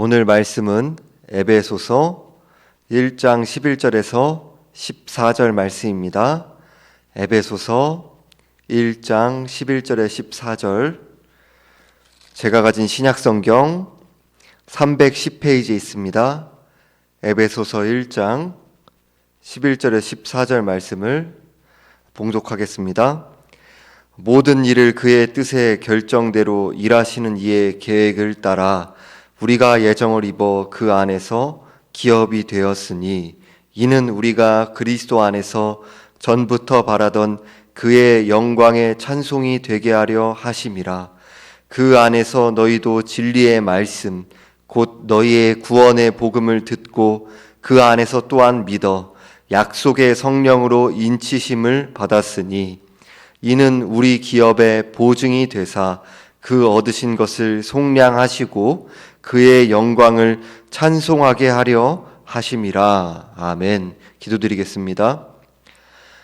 오늘 말씀은 에베소서 1장 11절에서 14절 말씀입니다. 에베소서 1장 11절에 14절 제가 가진 신약 성경 310페이지에 있습니다. 에베소서 1장 11절에 14절 말씀을 봉독하겠습니다. 모든 일을 그의 뜻의 결정대로 일하시는 이의 계획을 따라 우리가 예정을 입어 그 안에서 기업이 되었으니 이는 우리가 그리스도 안에서 전부터 바라던 그의 영광의 찬송이 되게 하려 하심이라. 그 안에서 너희도 진리의 말씀 곧 너희의 구원의 복음을 듣고 그 안에서 또한 믿어 약속의 성령으로 인치심을 받았으니 이는 우리 기업의 보증이 되사 그 얻으신 것을 속량하시고 그의 영광을 찬송하게 하려 하심이라. 아멘. 기도드리겠습니다.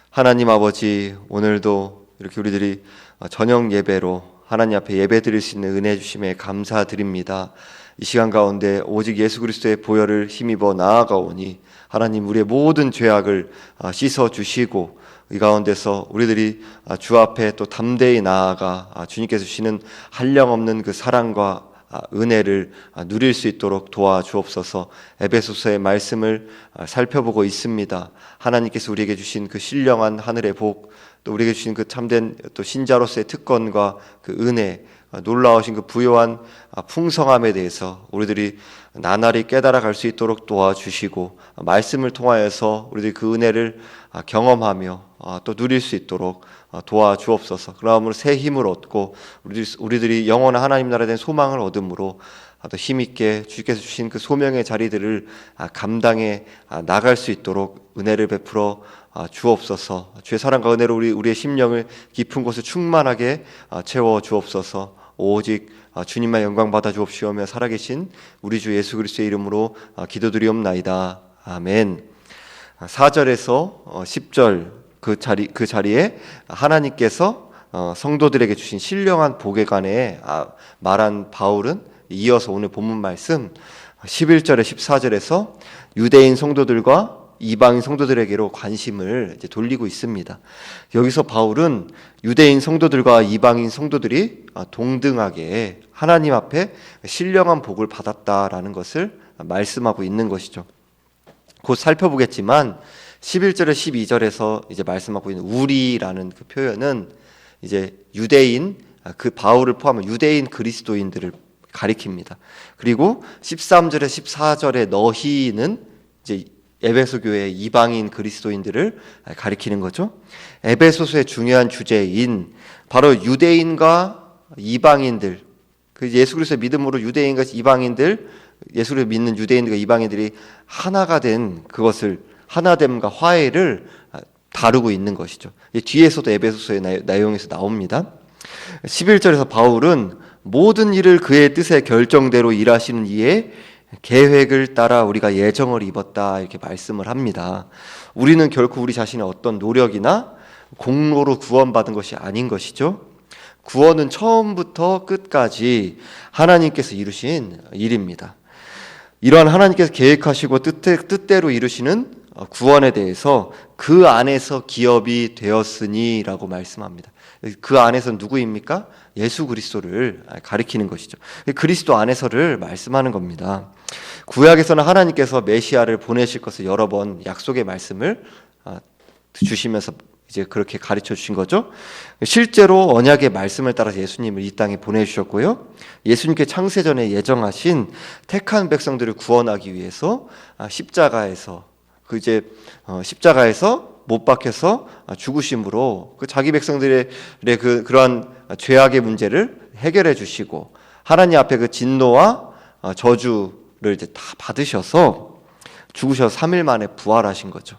하나님 아버지, 오늘도 이렇게 우리들이 저녁 예배로 하나님 앞에 예배 드릴 수 있는 은혜 주심에 감사드립니다. 이 시간 가운데 오직 예수 그리스도의 보혈을 힘입어 나아가오니 하나님 우리의 모든 죄악을 씻어 주시고 이 가운데서 우리들이 주 앞에 또 담대히 나아가 주님께서 주시는 한량없는 그 사랑과 은혜를 누릴 수 있도록 도와주옵소서. 에베소서의 말씀을 살펴보고 있습니다. 하나님께서 우리에게 주신 그 신령한 하늘의 복, 또 우리에게 주신 그 참된 또 신자로서의 특권과 그 은혜, 놀라우신 그 부요한 풍성함에 대해서 우리들이 나날이 깨달아 갈 수 있도록 도와주시고 말씀을 통하여서 우리들이 그 은혜를 경험하며 또 누릴 수 있도록 도와주옵소서. 그러므로 새 힘을 얻고 우리들이 영원한 하나님 나라에 대한 소망을 얻음으로 더 힘있게 주께서 주신 그 소명의 자리들을 감당해 나갈 수 있도록 은혜를 베풀어 주옵소서. 주의 사랑과 은혜로 우리 우리의 심령을 깊은 곳에 충만하게 채워 주옵소서. 오직 주님만 영광 받아 주옵시오며 살아계신 우리 주 예수 그리스도의 이름으로 기도드리옵나이다. 아멘. 4절에서 10절 그 자리 그 자리에 하나님께서 성도들에게 주신 신령한 복에 관해 말한 바울은 이어서 오늘 본문 말씀 11절에 14절에서 유대인 성도들과 이방인 성도들에게로 관심을 이제 돌리고 있습니다. 여기서 바울은 유대인 성도들과 이방인 성도들이 동등하게 하나님 앞에 신령한 복을 받았다라는 것을 말씀하고 있는 것이죠. 곧 살펴보겠지만 11절에 12절에서 이제 말씀하고 있는 우리라는 그 표현은 이제 유대인 그 바울을 포함한 유대인 그리스도인들을 가리킵니다. 그리고 13절에 14절에 너희는 이제 에베소 교회 이방인 그리스도인들을 가리키는 거죠. 에베소서의 중요한 주제인 바로 유대인과 이방인들 그 예수 그리스도의 믿음으로 유대인과 이방인들 예수를 믿는 유대인과 이방인들이 하나가 된 그것을 하나됨과 화해를 다루고 있는 것이죠. 뒤에서도 에베소서의 내용에서 나옵니다. 11절에서 바울은 모든 일을 그의 뜻의 결정대로 일하시는 이의 계획을 따라 우리가 예정을 입었다 이렇게 말씀을 합니다. 우리는 결코 우리 자신의 어떤 노력이나 공로로 구원받은 것이 아닌 것이죠. 구원은 처음부터 끝까지 하나님께서 이루신 일입니다. 이러한 하나님께서 계획하시고 뜻대로 이루시는 구원에 대해서 그 안에서 기업이 되었으니라고 말씀합니다. 그 안에서 누구입니까? 예수 그리스도를 가리키는 것이죠. 그리스도 안에서를 말씀하는 겁니다. 구약에서는 하나님께서 메시아를 보내실 것을 여러 번 약속의 말씀을 아, 주시면서 이제 그렇게 가르쳐 주신 거죠. 실제로 언약의 말씀을 따라서 예수님을 이 땅에 보내주셨고요. 예수님께 창세전에 예정하신 택한 백성들을 구원하기 위해서 아, 십자가에서 그 이제 어, 십자가에서 못 박혀서 죽으심으로 그 자기 백성들의 그 그러한 죄악의 문제를 해결해 주시고 하나님 앞에 그 진노와 어, 저주를 이제 다 받으셔서 죽으셔서 3일 만에 부활하신 거죠.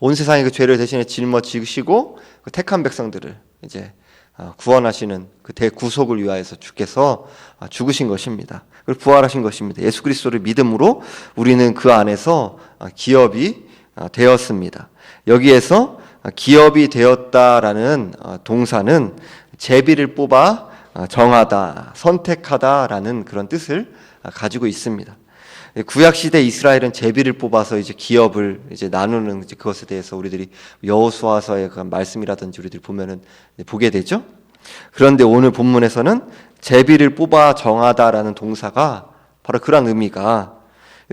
온 세상의 그 죄를 대신에 짊어지시고 그 택한 백성들을 이제 어, 구원하시는 그 대구속을 위하여서 주께서 어, 죽으신 것입니다. 그리고 부활하신 것입니다. 예수 그리스도를 믿음으로 우리는 그 안에서 기업이 되었습니다. 여기에서 기업이 되었다라는 동사는 제비를 뽑아 정하다, 선택하다라는 그런 뜻을 가지고 있습니다. 구약 시대 이스라엘은 제비를 뽑아서 이제 기업을 이제 나누는 이제 그것에 대해서 우리들이 여호수아서의 그 말씀이라든지 우리들이 보면은 보게 되죠. 그런데 오늘 본문에서는 제비를 뽑아 정하다라는 동사가 바로 그런 의미가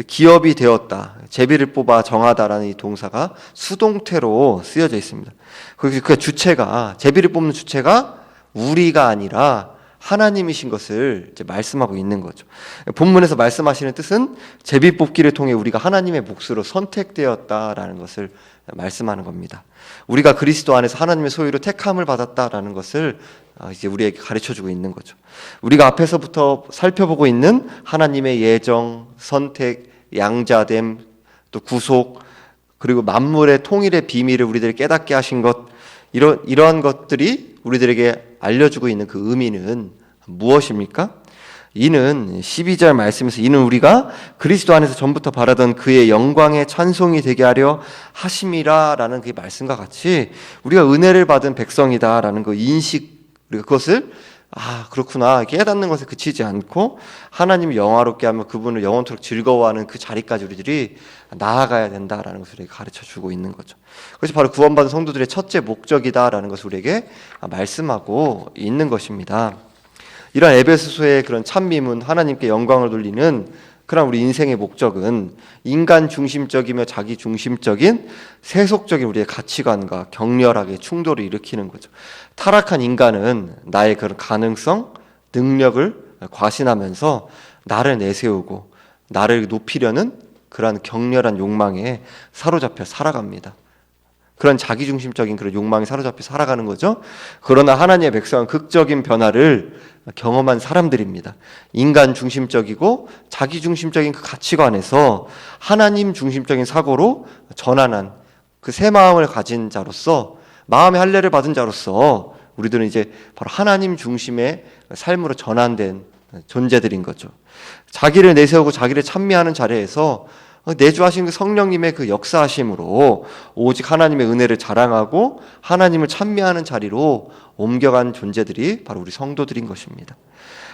기업이 되었다. 제비를 뽑아 정하다라는 이 동사가 수동태로 쓰여져 있습니다. 그, 그 주체가 제비를 뽑는 주체가 우리가 아니라 하나님이신 것을 말씀하고 있는 거죠. 본문에서 말씀하시는 뜻은 제비 뽑기를 통해 우리가 하나님의 몫으로 선택되었다라는 것을 말씀하는 겁니다. 우리가 그리스도 안에서 하나님의 소유로 택함을 받았다라는 것을 아, 이제 우리에게 가르쳐 주고 있는 거죠. 우리가 앞에서부터 살펴보고 있는 하나님의 예정, 선택, 양자됨, 또 구속, 그리고 만물의 통일의 비밀을 우리들이 깨닫게 하신 것, 이런, 이러한 것들이 우리들에게 알려주고 있는 그 의미는 무엇입니까? 이는 12절 말씀에서 이는 우리가 그리스도 안에서 전부터 바라던 그의 영광의 찬송이 되게 하려 하심이라라는 그 말씀과 같이 우리가 은혜를 받은 백성이다라는 그 인식 그것을 아 그렇구나 깨닫는 것에 그치지 않고 하나님을 영화롭게 하며 그분을 영원토록 즐거워하는 그 자리까지 우리들이 나아가야 된다라는 것을 가르쳐 주고 있는 거죠. 그것이 바로 구원받은 성도들의 첫째 목적이다라는 것을 우리에게 말씀하고 있는 것입니다. 이런 에베소서의 그런 찬미문 하나님께 영광을 돌리는 그런 우리 인생의 목적은 인간 중심적이며 자기 중심적인 세속적인 우리의 가치관과 격렬하게 충돌을 일으키는 거죠. 타락한 인간은 나의 그런 가능성, 능력을 과신하면서 나를 내세우고 나를 높이려는 그러한 격렬한 욕망에 사로잡혀 살아갑니다. 그런 자기중심적인 그런 욕망에 사로잡혀 살아가는 거죠. 그러나 하나님의 백성은 극적인 변화를 경험한 사람들입니다. 인간 중심적이고 자기 중심적인 그 가치관에서 하나님 중심적인 사고로 전환한 그 새 마음을 가진 자로서 마음의 할례를 받은 자로서 우리들은 이제 바로 하나님 중심의 삶으로 전환된 존재들인 거죠. 자기를 내세우고 자기를 찬미하는 자리에서 내주하신 그 성령님의 그 역사하심으로 오직 하나님의 은혜를 자랑하고 하나님을 찬미하는 자리로 옮겨간 존재들이 바로 우리 성도들인 것입니다.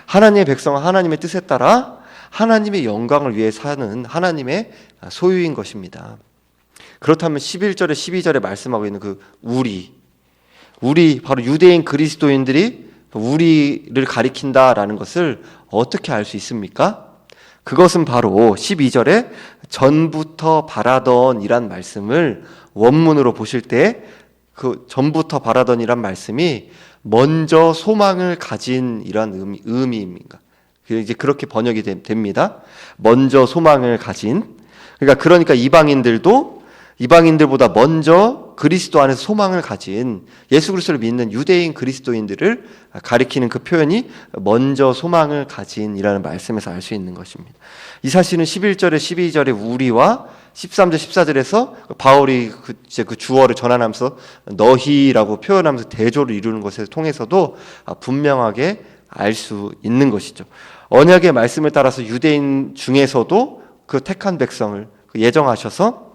하나님의 백성은 하나님의 뜻에 따라 하나님의 영광을 위해 사는 하나님의 소유인 것입니다. 그렇다면 11절에 12절에 말씀하고 있는 그 우리 우리 바로 유대인 그리스도인들이 우리를 가리킨다라는 것을 어떻게 알 수 있습니까? 그것은 바로 12절에 전부터 바라던 이란 말씀을 원문으로 보실 때 그 전부터 바라던 이란 말씀이 먼저 소망을 가진 이런 의미, 의미입니다. 이제 그렇게 번역이 됩니다. 먼저 소망을 가진. 그러니까 그러니까 이방인들도 이방인들보다 먼저 그리스도 안에서 소망을 가진 예수 그리스도를 믿는 유대인 그리스도인들을 가리키는 그 표현이 먼저 소망을 가진이라는 말씀에서 알 수 있는 것입니다. 이 사실은 11절에 12절에 우리와 13절 14절에서 바울이 그 이제 그 주어를 전환하면서 너희라고 표현하면서 대조를 이루는 것에 통해서도 분명하게 알 수 있는 것이죠. 언약의 말씀을 따라서 유대인 중에서도 그 택한 백성을 예정하셔서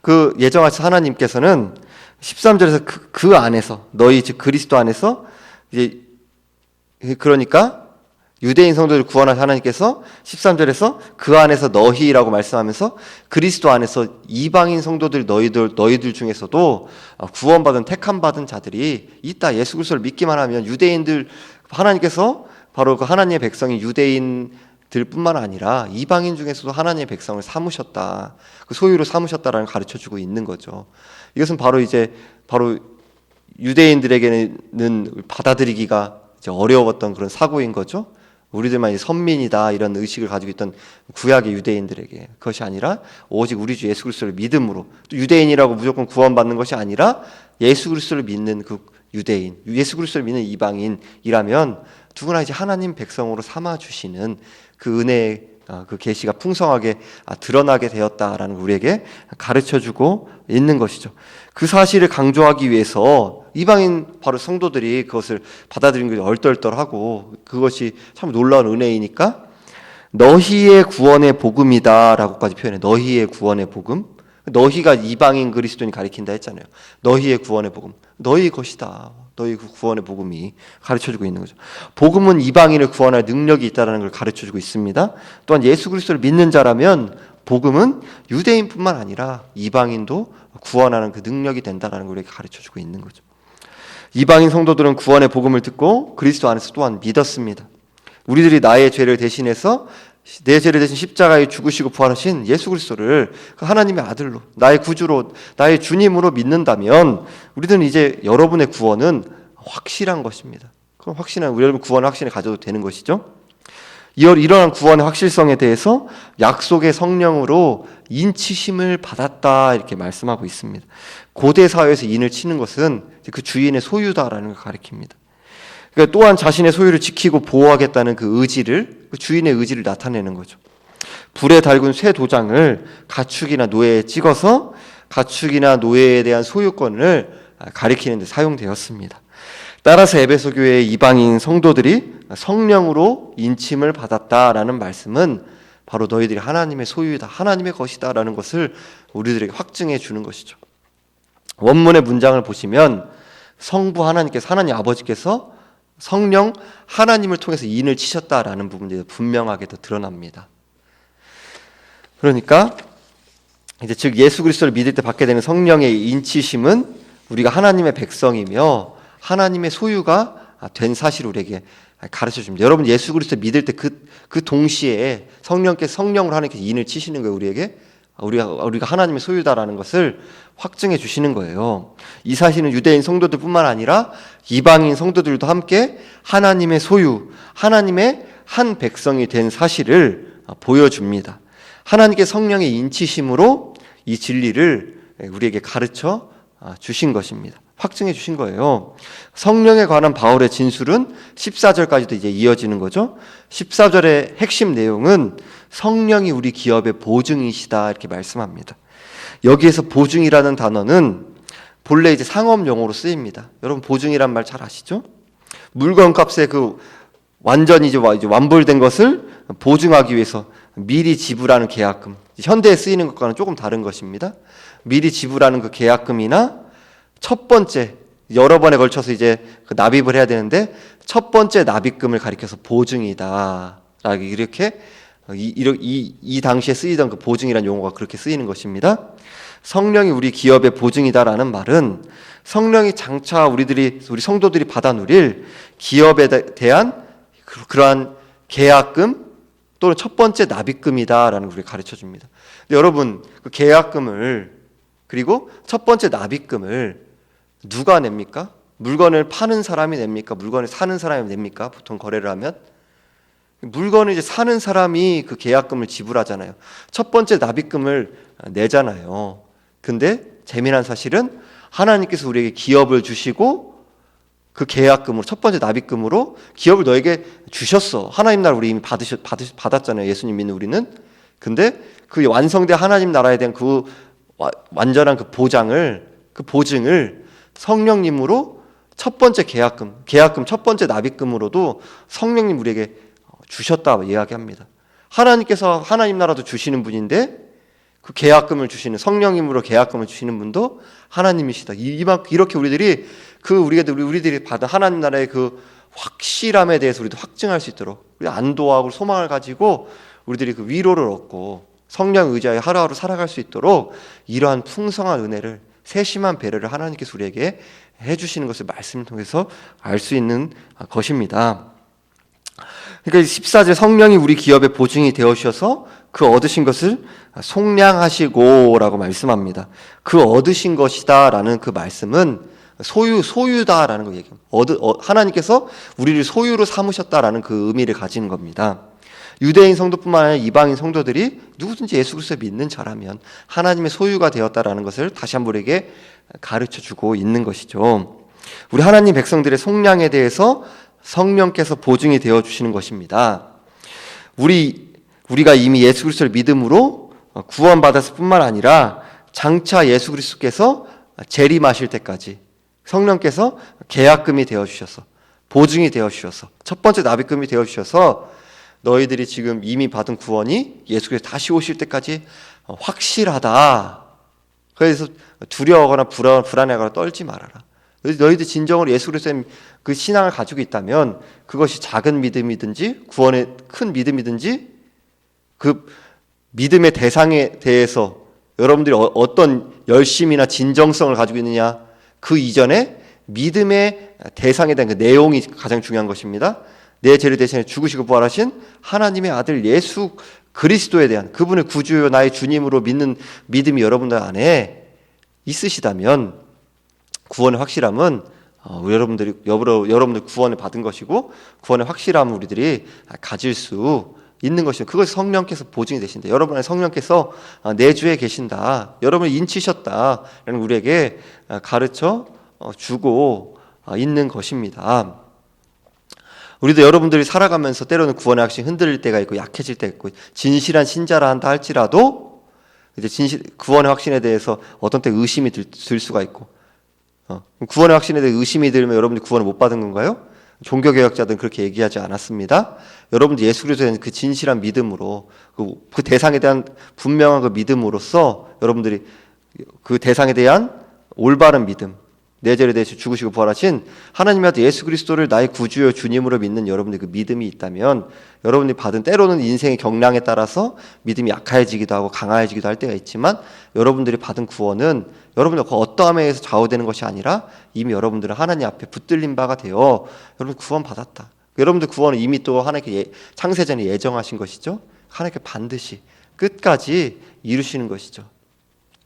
그 예정하신 하나님께서는 13절에서 그, 그 안에서 너희 즉 그리스도 안에서 이제 그러니까 유대인 성도를 구원한 하나님께서 13절에서 그 안에서 너희라고 말씀하면서 그리스도 안에서 이방인 성도들 너희들 너희들 중에서도 구원받은 택함 받은 자들이 있다. 예수 그리스도를 믿기만 하면 유대인들 하나님께서 바로 그 하나님의 백성이 유대인 들 뿐만 아니라 이방인 중에서도 하나님의 백성을 삼으셨다. 그 소유로 삼으셨다라는 가르쳐 주고 있는 거죠. 이것은 바로 이제 바로 유대인들에게는 받아들이기가 어려웠던 그런 사고인 거죠. 우리들만 선민이다 이런 의식을 가지고 있던 구약의 유대인들에게 그것이 아니라 오직 우리 주 예수 그리스도를 믿음으로 또 유대인이라고 무조건 구원받는 것이 아니라 예수 그리스도를 믿는 그 유대인, 예수 그리스도를 믿는 이방인이라면 누구나 이제 하나님 백성으로 삼아 주시는 그 은혜의 아, 그 계시가 풍성하게 아, 드러나게 되었다라는 우리에게 가르쳐 주고 있는 것이죠. 그 사실을 강조하기 위해서 이방인 바로 성도들이 그것을 받아들인 것이 얼떨떨하고 그것이 참 놀라운 은혜이니까 너희의 구원의 복음이다라고까지 표현해. 너희의 구원의 복음. 너희가 이방인 그리스도인 가리킨다 했잖아요. 너희의 구원의 복음. 너희 것이다. 너희 그 구원의 복음이 가르쳐주고 있는 거죠. 복음은 이방인을 구원할 능력이 있다라는 걸 가르쳐주고 있습니다. 또한 예수 그리스도를 믿는 자라면 복음은 유대인뿐만 아니라 이방인도 구원하는 그 능력이 된다라는 걸 우리에게 가르쳐주고 있는 거죠. 이방인 성도들은 구원의 복음을 듣고 그리스도 안에서 또한 믿었습니다. 우리들이 나의 죄를 대신해서 내 죄를 대신 십자가에 죽으시고 부활하신 예수 그리스도를 그 하나님의 아들로 나의 구주로 나의 주님으로 믿는다면 우리들은 이제 여러분의 구원은 확실한 것입니다. 그럼 확신한 우리 여러분 구원 확신을 가져도 되는 것이죠. 이러한 구원의 확실성에 대해서 약속의 성령으로 인치심을 받았다 이렇게 말씀하고 있습니다. 고대 사회에서 인을 치는 것은 그 주인의 소유다라는 걸 가리킵니다. 그러니까 또한 자신의 소유를 지키고 보호하겠다는 그 의지를 그 주인의 의지를 나타내는 거죠. 불에 달군 쇠 도장을 가축이나 노예에 찍어서 가축이나 노예에 대한 소유권을 가리키는 데 사용되었습니다. 따라서 에베소 교회의 이방인 성도들이 성령으로 인침을 받았다라는 말씀은 바로 너희들이 하나님의 소유이다, 하나님의 것이다라는 것을 우리들에게 확증해 주는 것이죠. 원문의 문장을 보시면 성부 하나님께서 하나님 아버지께서 성령 하나님을 통해서 인을 치셨다라는 부분이 분명하게 더 드러납니다. 그러니까 이제 즉 예수 그리스도를 믿을 때 받게 되는 성령의 인치심은 우리가 하나님의 백성이며 하나님의 소유가 된 사실을 우리에게 가르쳐 줍니다. 여러분 예수 그리스도 믿을 때 그그 동시에 성령께서 성령으로 하나님께서 인을 치시는 거예요, 우리에게. 우리가 우리가 하나님의 소유다라는 것을 확증해 주시는 거예요. 이 사실은 유대인 성도들뿐만 아니라 이방인 성도들도 함께 하나님의 소유, 하나님의 한 백성이 된 사실을 보여줍니다. 하나님께 성령의 인치심으로 이 진리를 우리에게 가르쳐 주신 것입니다. 확증해 주신 거예요. 성령에 관한 바울의 진술은 14절까지도 이제 이어지는 거죠. 14절의 핵심 내용은 성령이 우리 기업의 보증이시다 이렇게 말씀합니다. 여기에서 보증이라는 단어는 본래 이제 상업 용어로 쓰입니다. 여러분 보증이란 말 잘 아시죠? 물건 값에 그 완전히 이제 완불된 것을 보증하기 위해서 미리 지불하는 계약금. 현대에 쓰이는 것과는 조금 다른 것입니다. 미리 지불하는 그 계약금이나 첫 번째 여러 번에 걸쳐서 이제 그 납입을 해야 되는데 첫 번째 납입금을 가리켜서 보증이다. 이렇게 이, 이, 이 당시에 쓰이던 그 보증이라는 용어가 그렇게 쓰이는 것입니다. 성령이 우리 기업의 보증이다라는 말은 성령이 장차 우리들이 우리 성도들이 받아 누릴 기업에 대한 그, 그러한 계약금 또는 첫 번째 납입금이다라는 걸 가르쳐 줍니다. 여러분 그 계약금을 그리고 첫 번째 납입금을 누가 냅니까? 물건을 파는 사람이 냅니까? 물건을 사는 사람이 냅니까? 보통 거래를 하면 물건을 이제 사는 사람이 그 계약금을 지불하잖아요. 첫 번째 납입금을 내잖아요. 근데 재미난 사실은 하나님께서 우리에게 기업을 주시고 그 계약금으로 첫 번째 납입금으로 기업을 너에게 주셨어. 하나님 나라 우리 이미 받으셨 받으, 받았잖아요. 예수님 믿는 우리는. 근데 그 완성된 하나님 나라에 대한 그 완전한 그 보장을 그 보증을 성령님으로 첫 번째 계약금, 계약금 첫 번째 납입금으로도 성령님 우리에게 주셨다 이야기합니다. 하나님께서 하나님 나라도 주시는 분인데 그 계약금을 주시는 성령님으로 계약금을 주시는 분도 하나님이시다. 이만 이렇게 우리들이 그 우리가 우리들이 받은 하나님 나라의 그 확실함에 대해서 우리도 확증할 수 있도록 우리 안도하고 소망을 가지고 우리들이 그 위로를 얻고 성령 의지하에 하루하루 살아갈 수 있도록 이러한 풍성한 은혜를 세심한 배려를 하나님께서 우리에게 해주시는 것을 말씀을 통해서 알 수 있는 것입니다. 그러니까 14절 성령이 우리 기업의 보증이 되어 주셔서 그 얻으신 것을 속량하시고라고 말씀합니다. 그 얻으신 것이다라는 그 말씀은 소유 소유다라는 거 얘기합니다. 어, 하나님께서 우리를 소유로 삼으셨다라는 그 의미를 가지는 겁니다. 유대인 성도뿐만 아니라 이방인 성도들이 누구든지 예수 그리스도 믿는 자라면 하나님의 소유가 되었다라는 것을 다시 한번 우리에게 가르쳐 주고 있는 것이죠. 우리 하나님 백성들의 속량에 대해서 성령께서 보증이 되어 주시는 것입니다. 우리 우리가 이미 예수 그리스도를 믿음으로 구원받았을 뿐만 아니라 장차 예수 그리스도께서 재림하실 때까지 성령께서 계약금이 되어 주셔서 보증이 되어 주셔서 첫 번째 납입금이 되어 주셔서 너희들이 지금 이미 받은 구원이 예수께서 다시 오실 때까지 확실하다. 그래서 두려워하거나 불안해하거나 떨지 말아라. 너희들 진정으로 예수 그리스도의 그 신앙을 가지고 있다면 그것이 작은 믿음이든지 구원의 큰 믿음이든지 그 믿음의 대상에 대해서 여러분들이 어- 어떤 열심이나 진정성을 가지고 있느냐 그 이전에 믿음의 대상에 대한 그 내용이 가장 중요한 것입니다. 내 죄를 대신해 죽으시고 부활하신 하나님의 아들 예수 그리스도에 대한 그분의 구주요 나의 주님으로 믿는 믿음이 여러분들 안에 있으시다면 구원의 확실함은 어, 여러분들이 여러, 여러분들 구원을 받은 것이고 구원의 확실함을 우리들이 가질 수 있는 것이요. 그것이 성령께서 보증이 되신다. 여러분의 성령께서 어, 내 주에 계신다. 여러분을 인치셨다라는 우리에게 어, 가르쳐 어, 주고 어, 있는 것입니다. 우리도 여러분들이 살아가면서 때로는 구원의 확신이 흔들릴 때가 있고 약해질 때가 있고 진실한 신자라 한다 할지라도 이제 진실 구원의 확신에 대해서 어떤 때 의심이 들, 들 수가 있고 어, 구원의 확신에 대해 의심이 들면 여러분들이 구원을 못 받은 건가요? 종교 개혁자들은 그렇게 얘기하지 않았습니다. 여러분들 예수 그리스도에 대한 그 진실한 믿음으로 그, 그 대상에 대한 분명한 그 믿음으로써 여러분들이 그 대상에 대한 올바른 믿음 내 죄에 대해서 죽으시고 부활하신 하나님의 아들 예수 그리스도를 나의 구주요 주님으로 믿는 여러분들 그 믿음이 있다면 여러분들이 받은 때로는 인생의 경량에 따라서 믿음이 약해지기도 하고 강해지기도 할 때가 있지만 여러분들이 받은 구원은 여러분들 그 어떠함에 의해서 좌우되는 것이 아니라 이미 여러분들은 하나님 앞에 붙들린 바가 되어 여러분 구원 받았다. 여러분들 구원은 이미 또 하나님께 예, 창세전에 예정하신 것이죠. 하나님께 반드시 끝까지 이루시는 것이죠.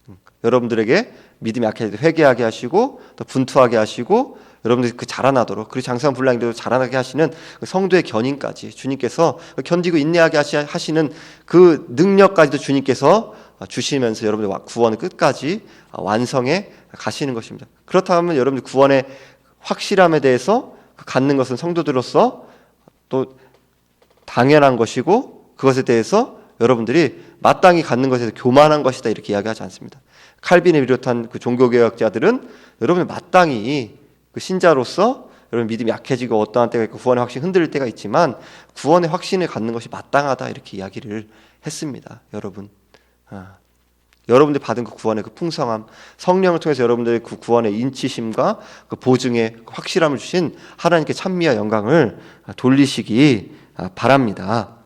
음, 여러분들에게 믿음이 약해질 때 회개하게 하시고 또 분투하게 하시고 여러분들이 그 자라나도록 그리고 장사한 분량대로 자라나게 하시는 그 성도의 견인까지 주님께서 견디고 인내하게 하시- 하시는 그 능력까지도 주님께서 주시면서 여러분들 구원을 끝까지 완성해 가시는 것입니다. 그렇다면 여러분들 구원의 확실함에 대해서 그 갖는 것은 성도들로서 또 당연한 것이고 그것에 대해서 여러분들이 마땅히 갖는 것에 대해서 교만한 것이다 이렇게 이야기하지 않습니다. 칼빈을 비롯한 그 종교개혁자들은 여러분이 마땅히 그 신자로서 여러분 믿음이 약해지고 어떠한 때가 있고 구원의 확신 흔들릴 때가 있지만 구원의 확신을 갖는 것이 마땅하다 이렇게 이야기를 했습니다. 여러분. 아. 여러분들 받은 그 구원의 그 풍성함, 성령을 통해서 여러분들의 그 구원의 인치심과 그 보증의 그 확실함을 주신 하나님께 찬미와 영광을 돌리시기 바랍니다.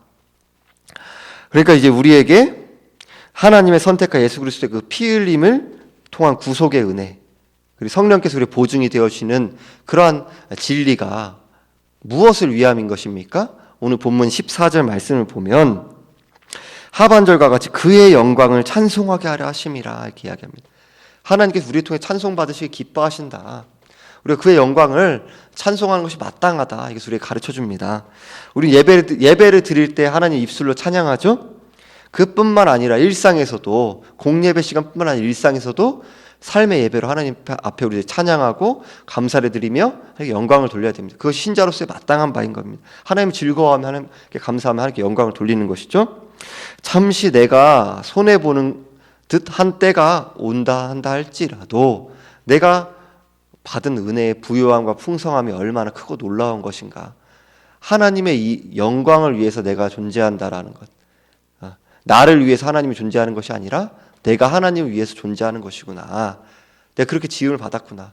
그러니까 이제 우리에게 하나님의 선택과 예수 그리스도의 그 피 흘림을 통한 구속의 은혜, 그리고 성령께서 우리 보증이 되어 주시는 그러한 진리가 무엇을 위함인 것입니까? 오늘 본문 14절 말씀을 보면 하반절과 같이 그의 영광을 찬송하게 하려 하심이라 이렇게 이야기합니다. 하나님께서 우리 통해 찬송 받으시기 기뻐하신다. 우리가 그의 영광을 찬송하는 것이 마땅하다. 이것을 우리에게 가르쳐 줍니다. 우리 예배를, 예배를 드릴 때 하나님 입술로 찬양하죠? 그뿐만 아니라 일상에서도 공예배 시간뿐만 아니라 일상에서도 삶의 예배로 하나님 앞에 우리 찬양하고 감사를 드리며 영광을 돌려야 됩니다. 그것이 신자로서의 마땅한 바인 겁니다. 하나님 즐거워하면 하나님께 감사하면 하나님께 영광을 돌리는 것이죠. 잠시 내가 손해 보는 듯한 때가 온다 한다 할지라도 내가 받은 은혜의 부요함과 풍성함이 얼마나 크고 놀라운 것인가. 하나님의 이 영광을 위해서 내가 존재한다라는 것. 아, 나를 위해서 하나님이 존재하는 것이 아니라 내가 하나님을 위해서 존재하는 것이구나. 내가 그렇게 지음을 받았구나.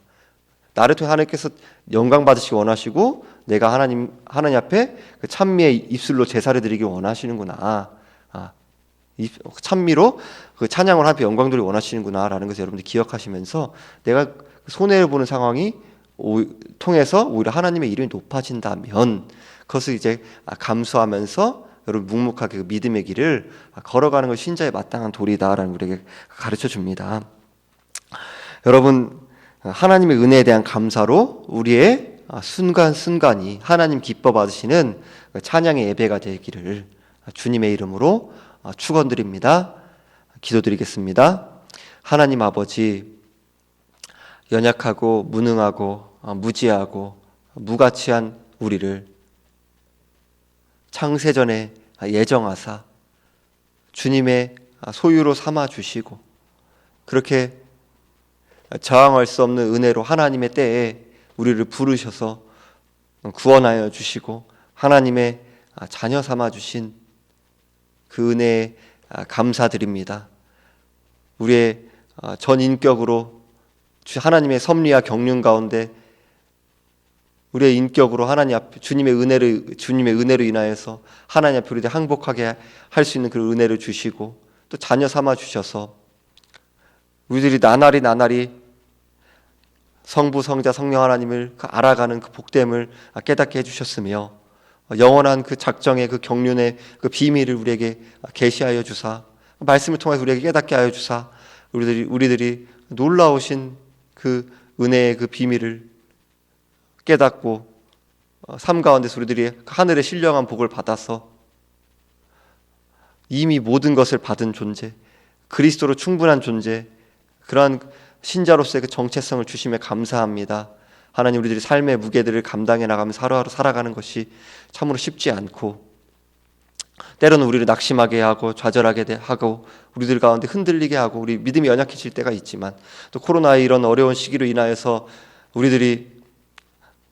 나를 통해 하나님께서 영광 받으시기 원하시고 내가 하나님 하나님 앞에 그 찬미의 입술로 제사를 드리기 원하시는구나. 아, 찬미로 그 찬양을 하며 영광 돌리 원하시는구나라는 것을 여러분들 기억하시면서 내가 손해를 보는 상황이 통해서 오히려 하나님의 이름이 높아진다면 그것을 이제 감수하면서 여러분 묵묵하게 그 믿음의 길을 걸어가는 것이 신자의 마땅한 도리다라는 우리에게 가르쳐 줍니다. 여러분 하나님의 은혜에 대한 감사로 우리의 순간순간이 하나님 기뻐 받으시는 찬양의 예배가 되기를 주님의 이름으로 축원드립니다. 기도드리겠습니다. 하나님 아버지 연약하고 무능하고 무지하고 무가치한 우리를 창세전에 예정하사 주님의 소유로 삼아 주시고 그렇게 저항할 수 없는 은혜로 하나님의 때에 우리를 부르셔서 구원하여 주시고 하나님의 자녀 삼아 주신 그 은혜에 감사드립니다. 우리의 전 인격으로 주 하나님의 섭리와 경륜 가운데 우리의 인격으로 하나님 앞에 주님의 은혜를 주님의 은혜로 인하여서 하나님 앞에 우리들 항복하게 할 수 있는 그런 은혜를 주시고 또 자녀 삼아 주셔서 우리들이 나날이 나날이 성부 성자 성령 하나님을 그 알아가는 그 복됨을 깨닫게 해주셨으며 영원한 그 작정의 그 경륜의 그 비밀을 우리에게 계시하여 주사 말씀을 통해서 우리에게 깨닫게 하여 주사 우리들이 우리들이 놀라우신 그 은혜의 그 비밀을 깨닫고 어, 삶 가운데서 우리들이 하늘의 신령한 복을 받아서 이미 모든 것을 받은 존재, 그리스도로 충분한 존재, 그러한 신자로서의 그 정체성을 주심에 감사합니다. 하나님 우리들이 삶의 무게들을 감당해 나가면서 하루하루 살아가는 것이 참으로 쉽지 않고 때로는 우리를 낙심하게 하고 좌절하게 돼- 하고 우리들 가운데 흔들리게 하고 우리 믿음이 연약해질 때가 있지만 또 코로나의 이런 어려운 시기로 인하여서 우리들이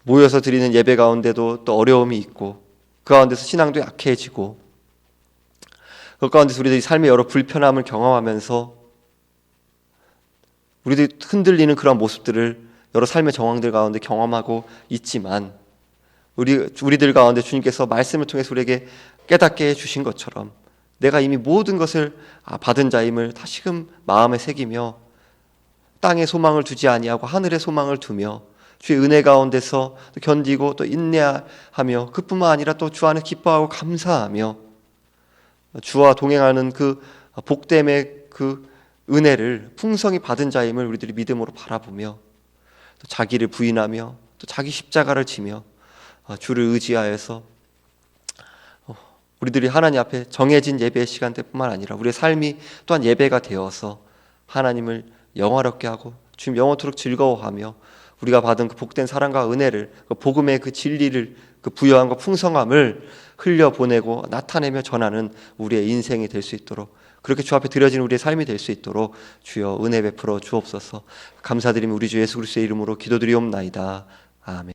모여서 드리는 예배 가운데도 또 어려움이 있고 그 가운데서 신앙도 약해지고 그 가운데서 우리들이 삶의 여러 불편함을 경험하면서 우리들이 흔들리는 그런 모습들을 여러 삶의 정황들 가운데 경험하고 있지만 우리 우리들 가운데 주님께서 말씀을 통해서 우리에게 깨닫게 해 주신 것처럼 내가 이미 모든 것을 아, 받은 자임을 다시금 마음에 새기며 땅에 소망을 두지 아니하고 하늘에 소망을 두며 주의 은혜 가운데서 또 견디고 또 인내하며 그뿐만 아니라 또 주 안에 기뻐하고 감사하며 주와 동행하는 그 복됨의 그 은혜를 풍성히 받은 자임을 우리들이 믿음으로 바라보며 또 자기를 부인하며 또 자기 십자가를 지며 어, 주를 의지하여서 어, 우리들이 하나님 앞에 정해진 예배의 시간대뿐만 아니라 우리의 삶이 또한 예배가 되어서 하나님을 영화롭게 하고 주님 영원토록 즐거워하며 우리가 받은 그 복된 사랑과 은혜를 그 복음의 그 진리를 그 부여함과 풍성함을 흘려 보내고 나타내며 전하는 우리의 인생이 될 수 있도록 그렇게 주 앞에 드려진 우리의 삶이 될 수 있도록 주여 은혜 베풀어 주옵소서 감사드리며 우리 주 예수 그리스도의 이름으로 기도드리옵나이다 아멘.